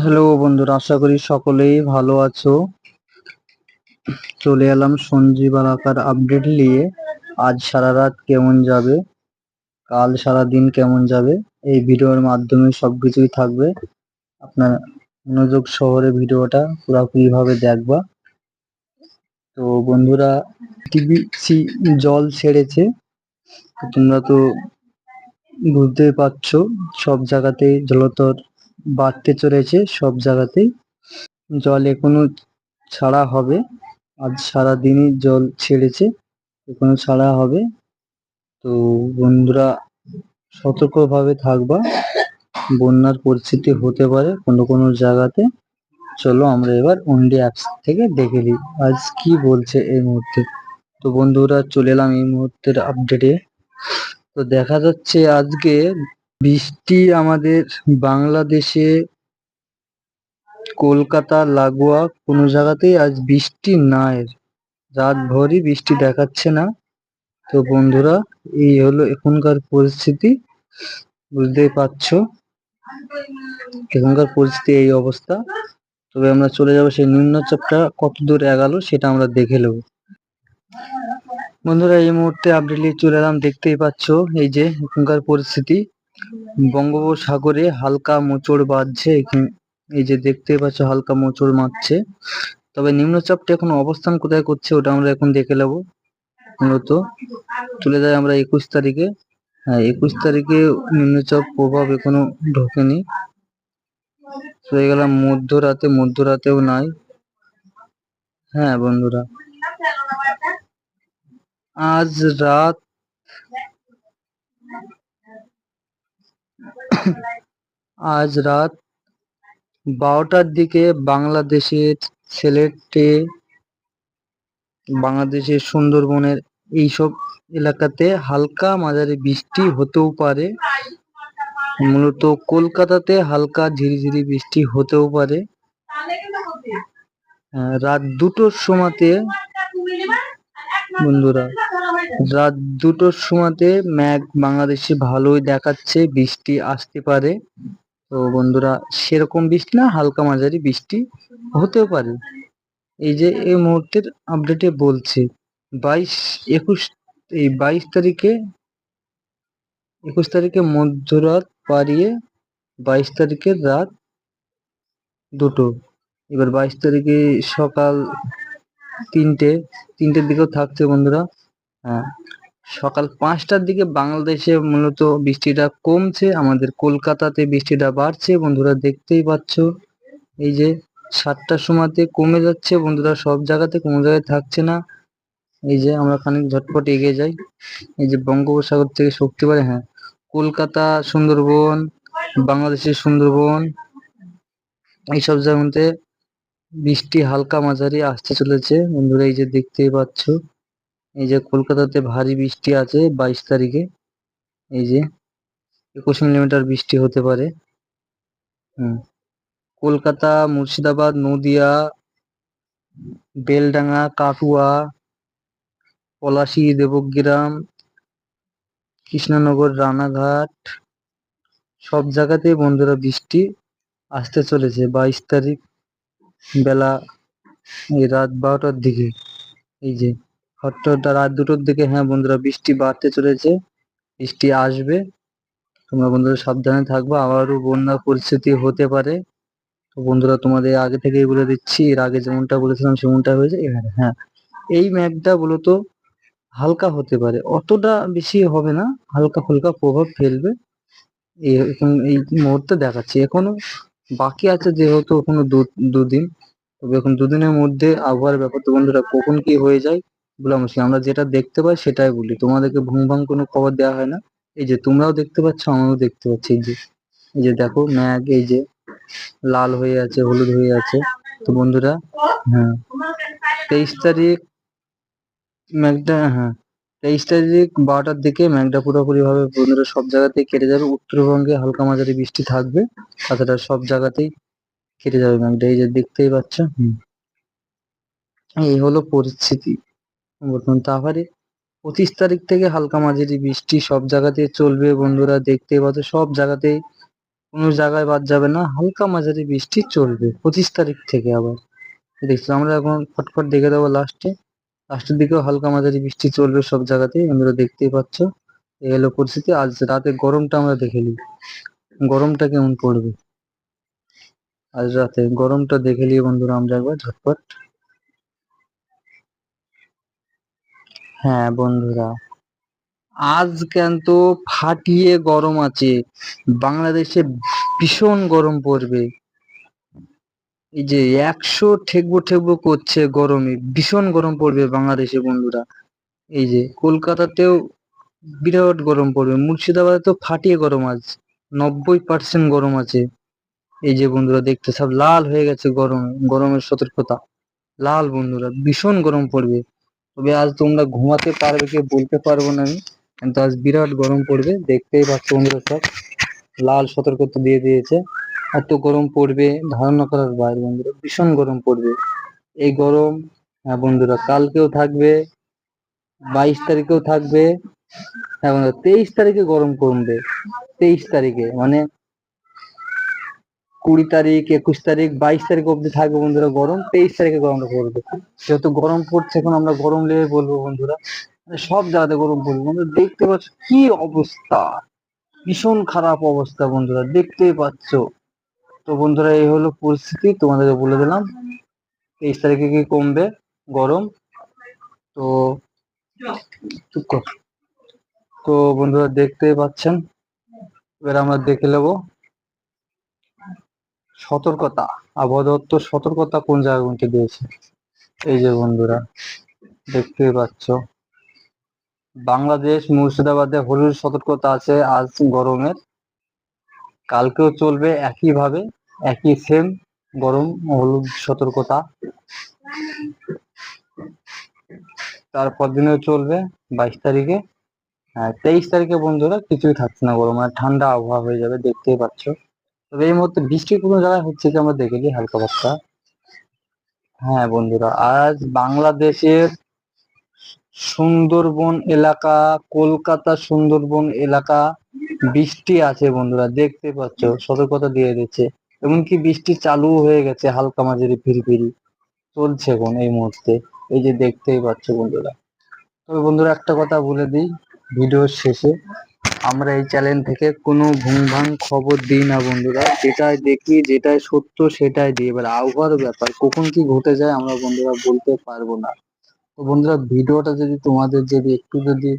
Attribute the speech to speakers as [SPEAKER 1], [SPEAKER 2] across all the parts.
[SPEAKER 1] Hello বন্ধুরা, আশা করি সকলেই ভালো আছো। চলে এলাম সঞ্জীব এলাকার আপডেট নিয়ে। আজ সারা রাত কেমন যাবে? কাল সারা দিন কেমন যাবে? এই ভিডিওর মাধ্যমে সবকিছুই থাকবে। আপনার মনোযোগ শহরে ভিডিওটা পুরোপুরি ভাবে দেখবা। তো বন্ধুরা টিবিসি জল ছেড়েছে। তোমরা তো বুঝতেই পারছ, সব জায়গাতেই জলতর বাড়তে চলেছে সব জায়গাতেই। জল এখনও ছাড়া হবে। আজ সারা দিনই জল ছেড়েছে, এখনও ছাড়া হবে। তো বন্ধুরা, সতর্কভাবে থাকবা। বন্যার পরিস্থিতি হতে পারে কোনো কোনো জায়গাতে। চলো আমরা এবার ওন্ডি অ্যাপস থেকে দেখে নিই, আজ কি বলছে এই মুহূর্তে। তো বন্ধুরা, চলে এলাম এই মুহূর্তের আপডেটে তো দেখা যাচ্ছে আজকে বৃষ্টি আমাদের বাংলাদেশে, কলকাতা, লাগোয়া, কোনো জায়গাতেই আজ বৃষ্টি নাই। রাত ভরই বৃষ্টি দেখাচ্ছে না। তো বন্ধুরা, এই হলো এখনকার পরিস্থিতি। বুঝতেই পারছ? এখনকার পরিস্থিতি এই অবস্থা। তবে আমরা চলে যাব সেই নিম্নচাপটা কত দূর এগালো সেটা আমরা দেখে নেব। বন্ধুরা, এই মুহূর্তে আপডেট নিয়ে চলে এলাম। দেখতেই পাচ্ছ এই যে এখনকার পরিস্থিতি। বঙ্গোপসাগরে হালকা মোচড় বাঁধছে এই যে দেখতে পাচ্ছ হালকা মোচড় মারছে। তবে নিম্নচাপটা এখন অবস্থান কোথায় করছে ওটা আমরা এখন দেখে নেব মূলত। চলে যাই আমরা একুশ তারিখে। হ্যাঁ একুশ তারিখে নিম্নচাপ প্রভাব এখনও ঢোকেনি। চলে গেলাম মধ্যরাতে। মধ্যরাতেও নাই। হ্যাঁ বন্ধুরা। আজ রাত আজ রাত বারোটার দিকে বাংলাদেশের সিলেটে, বাংলাদেশের সুন্দরবনের এইসব এলাকাতে হালকা মাঝারি বৃষ্টি হতেও পারে। মূলত কলকাতাতে হালকা ঝিরিঝিরি বৃষ্টি হতেও পারে। রাত দুটোর সময়তে বন্ধুরা রাত দুটোর সময়তে ম্যাঘ বাংলাদেশে ভালোই দেখাচ্ছে, বৃষ্টি আসতে পারে। তো বন্ধুরা, সেরকম বৃষ্টি না, হালকা মাঝারি বৃষ্টি হতেও পারে। এই যে এই মুহূর্তের আপডেটে বলছে, বাইশ একুশ, এই বাইশ তারিখে, একুশ তারিখে মধ্যরাত পারিয়ে বাইশ তারিখের রাত দুটো। এবার বাইশ তারিখে সকাল তিনটে, তিনটের দিকেও থাকছে বন্ধুরা। সকাল পাঁচটার দিকে বাংলাদেশে মূলত বৃষ্টিটা কমছে, আমাদের কলকাতাতে বৃষ্টিটা বাড়ছে। বন্ধুরা দেখতেই পাচ্ছ, এই যে সাতটার সময়তে কমে যাচ্ছে। বন্ধুরা সব জায়গাতে কোনো জায়গায় থাকছে না। এই যে আমরা খানিক ঝটপট এগিয়ে যাই। এই যে বঙ্গোপসাগর থেকে শক্তি বাড়ে হ্যাঁ। কলকাতা, সুন্দরবন, বাংলাদেশের সুন্দরবন, এইসব জায়গাতে বৃষ্টি হালকা মাঝারি আসতে চলেছে। বন্ধুরা এই যে দেখতেই পাচ্ছ। এই যে কলকাতাতে ভারী বৃষ্টি আছে বাইশ তারিখে। এই যে একুশ মিলিমিটার বৃষ্টি হতে পারে। হুম। কলকাতা, মুর্শিদাবাদ, নদিয়া, বেলডাঙ্গা, কাটুয়া, পলাশি, দেবগ্রাম, কৃষ্ণনগর, রানাঘাট, সব জায়গাতেই বন্ধুরা বৃষ্টি আসতে চলেছে বাইশ তারিখ বেলা এই রাত বারোটার দিকে। এই যে হঠাৎ রাত দুটোর দিকে হ্যাঁ বন্ধুরা, বৃষ্টি বাড়তে চলেছে, বৃষ্টি আসবে। তোমরা বন্ধুরা সাবধানে থাকবা, আবারও বন্যা পরিস্থিতি হতে পারে। তো বন্ধুরা, তোমাদের আগে থেকেই বলে দিচ্ছি, এর আগে যেমনটা বলেছিলাম সেমনটা হয়েছে এখানে হ্যাঁ। এই ম্যাপটা মূলত হালকা হতে পারে, অতটা বেশি হবে না, হালকা ফুলকা প্রভাব ফেলবে। এখন- এই মুহূর্তে দেখাচ্ছি, এখনও বাকি আছে যেহেতু এখনও দুদিন। তবে এখন দুদিনের মধ্যে আবহাওয়ার ব্যাপার তো বন্ধুরা, কখন কি হয়ে যায় বলা মুশকিল আমরা যেটা দেখতে পাই সেটাই বলি। তোমাদেরকে ভুং ভাং কোনো খবর দেওয়া হয় না। এই যে তোমরাও দেখতে পাচ্ছ আমরাও দেখতে পাচ্ছি। এই যে এই যে দেখো, ম্যাগ, এই যে লাল হয়ে আছে, হলুদ হয়ে আছে। তো বন্ধুরা হ্যাঁ তেইশ তারিখ ম্যাগটা হ্যাঁ তেইশ তারিখ বারোটার দিকে ম্যাগটা পুরোপুরি ভাবে বন্ধুরা সব জায়গাতেই কেটে যাবে। উত্তরবঙ্গে হালকা মাঝারি বৃষ্টি থাকবে, তাছাড়া সব জায়গাতেই কেটে যাবে ম্যাগটা। এই যে দেখতেই পাচ্ছ, হুম, এই হলো পরিস্থিতি। বর্তমান তারপরে পঁচিশ তারিখ থেকে হালকা মাঝারি বৃষ্টি সব জায়গাতে চলবে। বন্ধুরা দেখতে পাচ্ছ, সব জায়গাতেই কোনো জায়গায় বাদ যাবে না, হালকা মাঝারি বৃষ্টি চলবে পঁচিশ তারিখ থেকে আবার। দেখছ, আমরা এখন ফটফট দেখে দেবো লাস্টে লাস্টের দিকেও হালকা মাঝারি বৃষ্টি চলবে সব জায়গাতেই তোমরা দেখতেই পাচ্ছ। এই হলো পরিস্থিতি, আজ রাতে গরমটা আমরা দেখে নিই। গরমটা কেমন পড়বে? আজ রাতে গরমটা দেখে নিই বন্ধুরা, আমরা একবার ঝটপট। হ্যাঁ বন্ধুরা। আজ কিন্তু ফাটিয়ে গরম আছে। বাংলাদেশে ভীষণ গরম পড়বে। এই যে একশো ঠেকবো ঠেকবো করছে গরমে, ভীষণ গরম পড়বে বাংলাদেশে, বন্ধুরা। এই যে কলকাতাতেও বিরাট গরম পড়বে, মুর্শিদাবাদে তো ফাটিয়ে গরম আজ, নব্বই পার্সেন্ট গরম আছে। এই যে বন্ধুরা দেখতে, সব লাল হয়ে গেছে গরমে, গরমের সতর্কতা। লাল বন্ধুরা, ভীষণ গরম পড়বে। তবে আজ তোমরা ঘুমাতে পারবে কি বলতে পারব না আমি। কিন্তু আজ বিরাট গরম পড়বে, দেখতেই পাচ্ছ বন্ধুরা সব। লাল সতর্কতা দিয়ে দিয়েছে। এত গরম পড়বে, ধারণা করার বাইরে বন্ধুরা, ভীষণ গরম পড়বে। এই গরম হ্যাঁ বন্ধুরা, কালকেও থাকবে, বাইশ তারিখেও থাকবে। হ্যাঁ বন্ধুরা, তেইশ তারিখে গরম কমবে। তেইশ তারিখে মানে কুড়ি তারিখ, একুশ তারিখ, বাইশ তারিখ অব্দি থাকবে বন্ধুরা গরম, তেইশ তারিখে গরমটা পড়বে। যেহেতু গরম পড়ছে, এখন আমরা গরম লেগে বলব বন্ধুরা। মানে সব জায়গাতে গরম পড়বে। বন্ধুরা, দেখতে পাচ্ছ কি অবস্থা? ভীষণ খারাপ অবস্থা বন্ধুরা, দেখতেই পাচ্ছ। তো বন্ধুরা, এই হলো পরিস্থিতি, তোমাদেরকে বলে দিলাম। তেইশ তারিখে কি কমবে? গরম। তো। তো বন্ধুরা, দেখতেই পাচ্ছেন। এবার আমরা দেখে নেব। সতর্কতা আবহাওয়া দপ্তর সতর্কতা কোন জায়গাগুলোতে দিয়েছে? এই যে বন্ধুরা, দেখতেই পাচ্ছ। বাংলাদেশ মুর্শিদাবাদে হলুদ সতর্কতা আছে, আজ গরমের কালকেও চলবে একই ভাবে একই সেম গরম হলুদ সতর্কতা। তারপর দিনেও চলবে, বাইশ তারিখে। হ্যাঁ তেইশ তারিখে বন্ধুরা কিছুই থাকছে না গরম মানে ঠান্ডা আবহাওয়া হয়ে যাবে, দেখতেই পাচ্ছ। তবে এই মুহূর্তে বৃষ্টি কোনো জায়গায় হচ্ছে কি আমরা দেখে নিই হালকা পাতলা? হ্যাঁ বন্ধুরা, আজ বাংলাদেশের সুন্দরবন এলাকা, কলকাতা সুন্দরবন এলাকা বৃষ্টি আছে বন্ধুরা, দেখতে পাচ্ছ, সতর্কতা দিয়ে দিচ্ছে। এমনকি বৃষ্টি চালু হয়ে গেছে হালকা মাঝারি ফিরি চলছে এখন এই মুহূর্তে, এই যে দেখতেই পাচ্ছ বন্ধুরা। তবে বন্ধুরা একটা কথা বলে দিই, ভিডিওর শেষে আমরা এই চ্যানেল থেকে কোনো ভুংভাং খবর দিই না বন্ধুরা। যেটাই দেখি, যেটাই সত্য, সেটাই দিই। এবার আবহাওয়ার ব্যাপার, কখন কি ঘটে যায় আমরা বন্ধুরা বলতে পারব না। তো বন্ধুরা, ভিডিওটা যদি তোমাদের যদি একটু যদি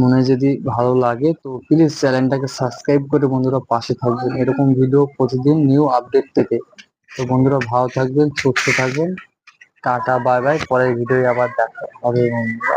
[SPEAKER 1] মনে যদি ভালো লাগে, তো প্লিজ চ্যানেলটাকে সাবস্ক্রাইব করে বন্ধুরা পাশে থাকবেন। এরকম ভিডিও প্রতিদিন নিউ আপডেট থেকে। তো বন্ধুরা, ভালো থাকবেন, সুস্থ থাকবেন। টাটা বাই বাই পরের ভিডিও আবার দেখা হবে বন্ধুরা।